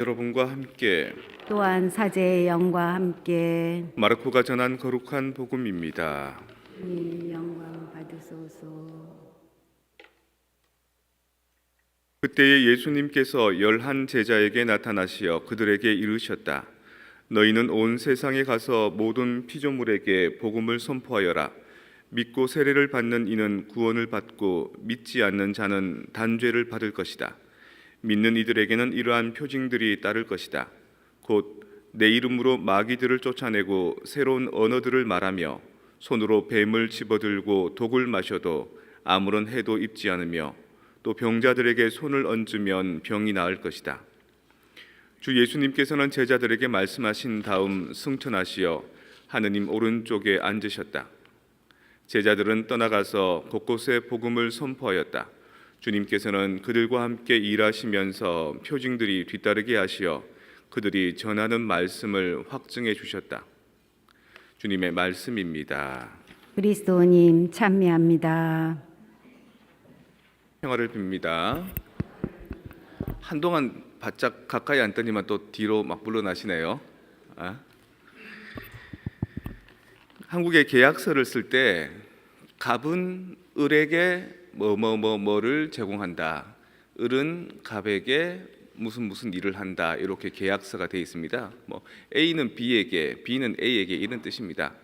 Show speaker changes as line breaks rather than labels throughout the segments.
여러분과 함께
또한 사제의 영과 함께
마르코가 전한 거룩한 복음입니다.
이 영광 받으소서.
그때에 예수님께서 열한 제자에게 나타나시어 그들에게 이르셨다. 너희는 온 세상에 가서 모든 피조물에게 복음을 선포하여라. 믿고 세례를 받는 이는 구원을 받고 믿지 않는 자는 단죄를 받을 것이다. 믿는 이들에게는 이러한 표징들이 따를 것이다. 곧 내 이름으로 마귀들을 쫓아내고 새로운 언어들을 말하며 손으로 뱀을 집어들고 독을 마셔도 아무런 해도 입지 않으며 또 병자들에게 손을 얹으면 병이 나을 것이다. 주 예수님께서는 제자들에게 말씀하신 다음 승천하시어 하느님 오른쪽에 앉으셨다. 제자들은 떠나가서 곳곳에 복음을 선포하였다. 주님께서는 그들과 함께 일하시면서 표징들이 뒤따르게 하시어 그들이 전하는 말씀을 확증해 주셨다. 주님의 말씀입니다.
그리스도님 찬미합니다.
평화를 빕니다. 한동안 바짝 가까이 앉더니만 또 뒤로 막 물러나시네요. 아? 한국의 계약서를 쓸 때 갑은 을에게 뭐 뭐 뭐 뭐를 제공한다. 을은 갑에게 무슨 무슨 일을 한다. 이렇게 계약서가 되어 있습니다. 뭐 A는 B에게, B는 A에게 이런 뜻입니다.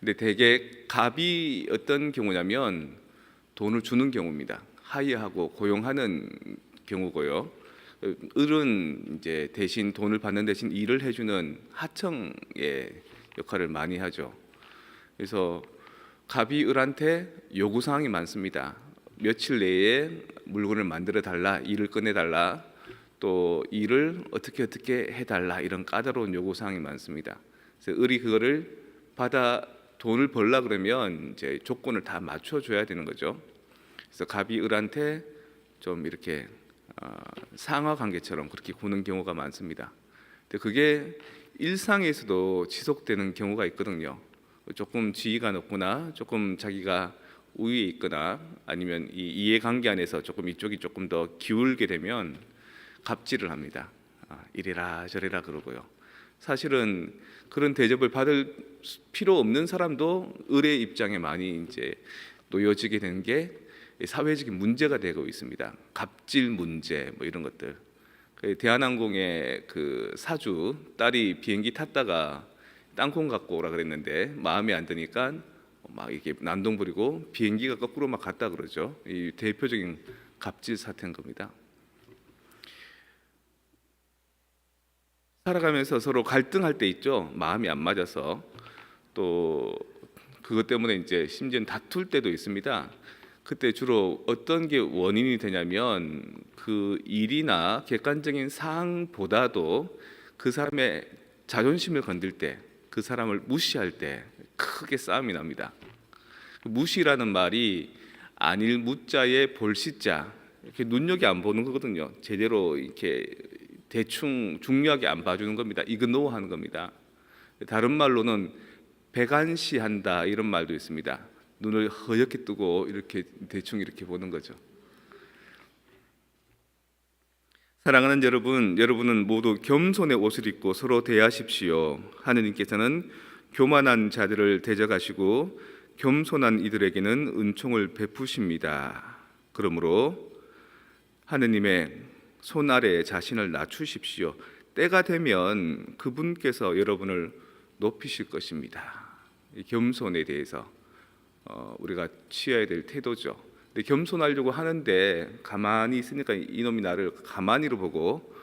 근데 대개 갑이 어떤 경우냐면 돈을 주는 경우입니다. 하이하고 고용하는 경우고요. 을은 이제 대신 돈을 받는 대신 일을 해주는 하청의 역할을 많이 하죠. 그래서 갑이 을한테 요구 사항이 많습니다. 며칠 내에 물건을 만들어 달라, 일을 끝내 달라, 또 일을 어떻게 어떻게 해 달라 이런 까다로운 요구 사항이 많습니다. 그래서 을이 그거를 받아 돈을 벌라 그러면 이제 조건을 다 맞춰 줘야 되는 거죠. 그래서 갑이 을한테 좀 이렇게 어, 상하 관계처럼 그렇게 구는 경우가 많습니다. 근데 그게 일상에서도 지속되는 경우가 있거든요. 조금 지위가 높거나 조금 자기가 우위에 있거나 아니면 이 이해관계 안에서 조금 이쪽이 조금 더 기울게 되면 갑질을 합니다. 아, 이래라 저래라 그러고요. 사실은 그런 대접을 받을 필요 없는 사람도 을의 입장에 많이 이제 놓여지게 되는 게 사회적인 문제가 되고 있습니다. 갑질 문제 뭐 이런 것들. 그 대한항공의 그 사주 딸이 비행기 탔다가 땅콩 갖고 오라 그랬는데 마음에 안 드니까 막 이렇게 난동 부리고 비행기가 거꾸로 막 갔다 그러죠. 이 대표적인 갑질 사태인 겁니다. 살아가면서 서로 갈등할 때 있죠. 마음이 안 맞아서 또 그것 때문에 이제 심지어 다툴 때도 있습니다. 그때 주로 어떤 게 원인이 되냐면 그 일이나 객관적인 사항보다도 그 사람의 자존심을 건들 때, 그 사람을 무시할 때 크게 싸움이 납니다. 무시라는 말이 안일 무자에 볼시자 이렇게 눈여겨 안 보는 거거든요. 제대로 이렇게 대충 중요하게 안 봐주는 겁니다. 이그노 하는 겁니다. 다른 말로는 배관시한다 이런 말도 있습니다. 눈을 허옇게 뜨고 이렇게 대충 이렇게 보는 거죠. 사랑하는 여러분, 여러분은 모두 겸손의 옷을 입고 서로 대하십시오. 하느님께서는 교만한 자들을 대적하시고 겸손한 이들에게는 은총을 베푸십니다. 그러므로 하느님의 손 아래에 자신을 낮추십시오. 때가 되면 그분께서 여러분을 높이실 것입니다. 이 겸손에 대해서 어, 우리가 취해야 될 태도죠. 근데 겸손하려고 하는데 가만히 있으니까 이놈이 나를 가만히로 보고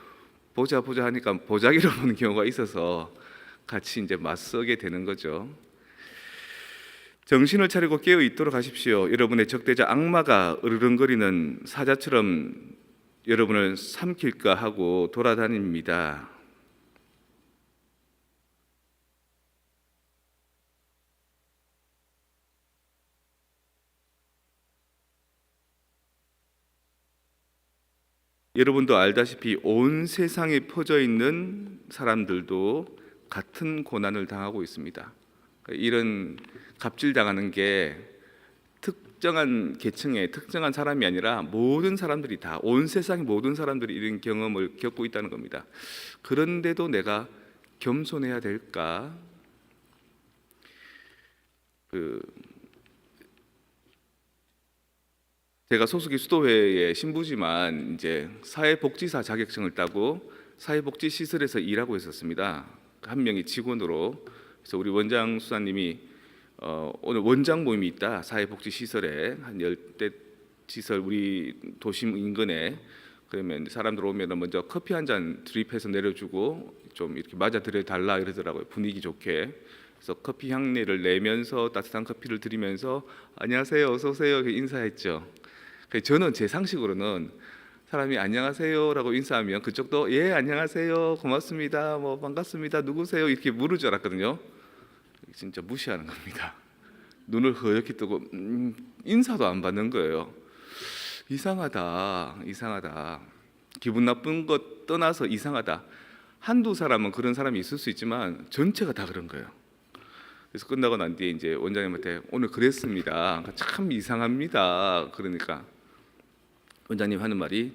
보자 보자 하니까 보자기로 보는 경우가 있어서 같이 이제 맞서게 되는 거죠. 정신을 차리고 깨어 있도록 하십시오. 여러분의 적대자 악마가 으르렁거리는 사자처럼 여러분을 삼킬까 하고 돌아다닙니다. 여러분도 알다시피 온 세상에 퍼져 있는 사람들도 같은 고난을 당하고 있습니다. 이런 갑질 당하는 게 특, 특정한 계층의 특정한 사람이 아니라 모든 사람들이 다 온 세상의 모든 사람들이 이런 경험을 겪고 있다는 겁니다. 그런데도 내가 겸손해야 될까? 그 제가 소속이 수도회의 신부지만 이제 사회복지사 자격증을 따고 사회복지 시설에서 일하고 있었습니다. 한 명이 직원으로 그래서 우리 원장 수사님이 어, 오늘 원장 모임이 있다. 사회복지 시설에 한 열대 시설 우리 도심 인근에. 그러면 사람들 오면 먼저 커피 한 잔 드립해서 내려주고 좀 이렇게 맞아 드려 달라 이러더라고요. 분위기 좋게. 그래서 커피 향내를 내면서 따뜻한 커피를 드리면서 안녕하세요 어서 오세요 인사했죠. 저는 제 상식으로는 사람이 안녕하세요라고 인사하면 그쪽도 예 안녕하세요 고맙습니다 뭐 반갑습니다 누구세요 이렇게 물을 줄 알았거든요. 진짜 무시하는 겁니다. 눈을 허옇게 뜨고 음, 인사도 안 받는 거예요. 이상하다, 이상하다. 기분 나쁜 것 떠나서 이상하다. 한두 사람은 그런 사람이 있을 수 있지만 전체가 다 그런 거예요. 그래서 끝나고 난 뒤에 이제 원장님한테 오늘 그랬습니다. 참 이상합니다. 그러니까 원장님 하는 말이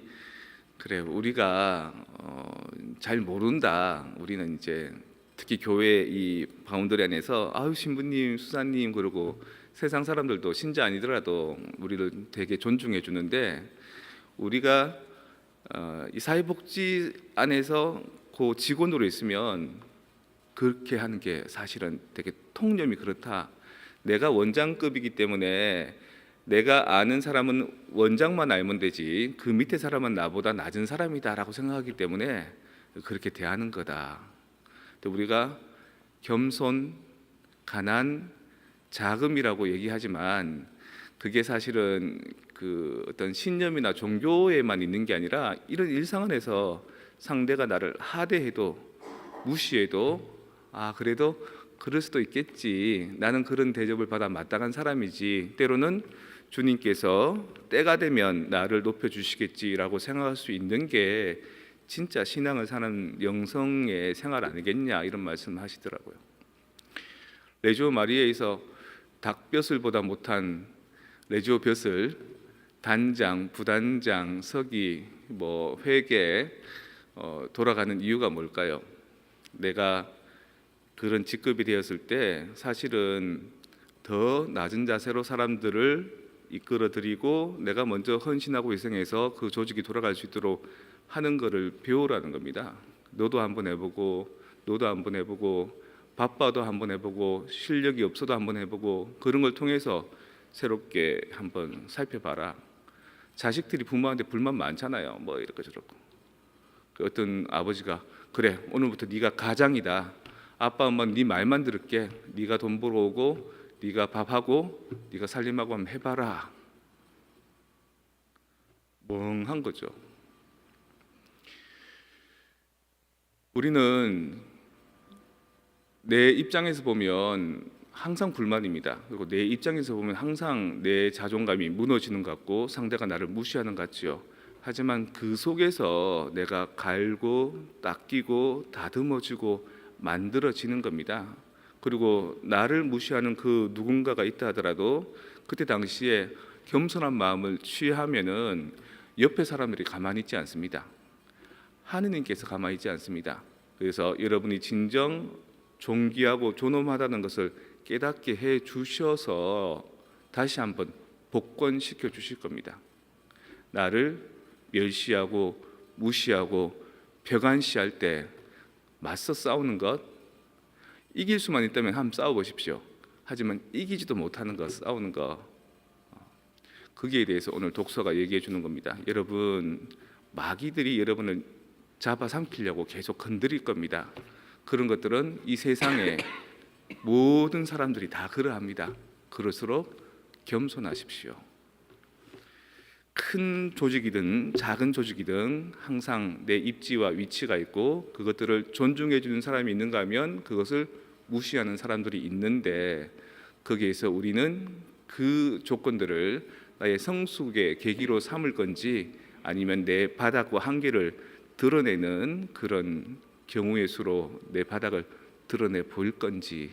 그래 우리가 어, 잘 모른다. 우리는 이제 특히 교회 이 바운더리 안에서 아유 신부님, 수사님 그러고 세상 사람들도 신자 아니더라도 우리를 되게 존중해 주는데 우리가 어, 이 사회복지 안에서 그 직원으로 있으면 그렇게 하는 게 사실은 되게 통념이 그렇다. 내가 원장급이기 때문에 내가 아는 사람은 원장만 알면 되지 그 밑에 사람은 나보다 낮은 사람이다라고 생각하기 때문에 그렇게 대하는 거다. 또 우리가 겸손, 가난, 자금이라고 얘기하지만 그게 사실은 그 어떤 신념이나 종교에만 있는 게 아니라 이런 일상 안에서 상대가 나를 하대해도 무시해도 아 그래도 그럴 수도 있겠지 나는 그런 대접을 받아 마땅한 사람이지 때로는 주님께서 때가 되면 나를 높여 주시겠지라고 생각할 수 있는 게 진짜 신앙을 사는 영성의 생활 아니겠냐 이런 말씀하시더라고요. 레지오 마리에에서 닭벼슬보다 못한 레지오 벼슬 단장, 부단장, 서기, 뭐 회계 어, 돌아가는 이유가 뭘까요? 내가 그런 직급이 되었을 때 사실은 더 낮은 자세로 사람들을 이끌어 드리고 내가 먼저 헌신하고 희생해서 그 조직이 돌아갈 수 있도록 하는 것을 배우라는 겁니다. 너도 한번 해보고 너도 한번 해보고 바빠도 한번 해보고 실력이 없어도 한번 해보고 그런 걸 통해서 새롭게 한번 살펴봐라. 자식들이 부모한테 불만 많잖아요. 뭐 이렇게 저렇고. 그 어떤 아버지가 그래 오늘부터 네가 가장이다. 아빠 엄마 네 말만 들을게. 네가 돈 벌어오고 네가 밥하고 네가 살림하고 한번 해봐라. 멍한 거죠. 우리는 내 입장에서 보면 항상 불만입니다. 그리고 내 입장에서 보면 항상 내 자존감이 무너지는 것 같고 상대가 나를 무시하는 것 같지요. 하지만 그 속에서 내가 갈고 닦이고 다듬어지고 만들어지는 겁니다. 그리고 나를 무시하는 그 누군가가 있다 하더라도 그때 당시에 겸손한 마음을 취하면은 옆에 사람들이 가만히 있지 않습니다. 하느님께서 가만히 있지 않습니다. 그래서 여러분이 진정 존귀하고 존엄하다는 것을 깨닫게 해 주셔서 다시 한번 복권시켜 주실 겁니다. 나를 멸시하고 무시하고 벽안시할 때 맞서 싸우는 것 이길 수만 있다면 한번 싸워 보십시오. 하지만 이기지도 못하는 것 싸우는 것 거기에 대해서 오늘 독서가 얘기해 주는 겁니다. 여러분 마귀들이 여러분을 잡아삼키려고 계속 건드릴 겁니다. 그런 것들은 이 세상에 모든 사람들이 다 그러합니다. 그럴수록 겸손하십시오. 큰 조직이든 작은 조직이든 항상 내 입지와 위치가 있고 그것들을 존중해 주는 사람이 있는가 하면 그것을 무시하는 사람들이 있는데 거기에서 우리는 그 조건들을 나의 성숙의 계기로 삼을 건지 아니면 내 바닥과 한계를 드러내는 그런 경우의 수로 내 바닥을 드러내 보일 건지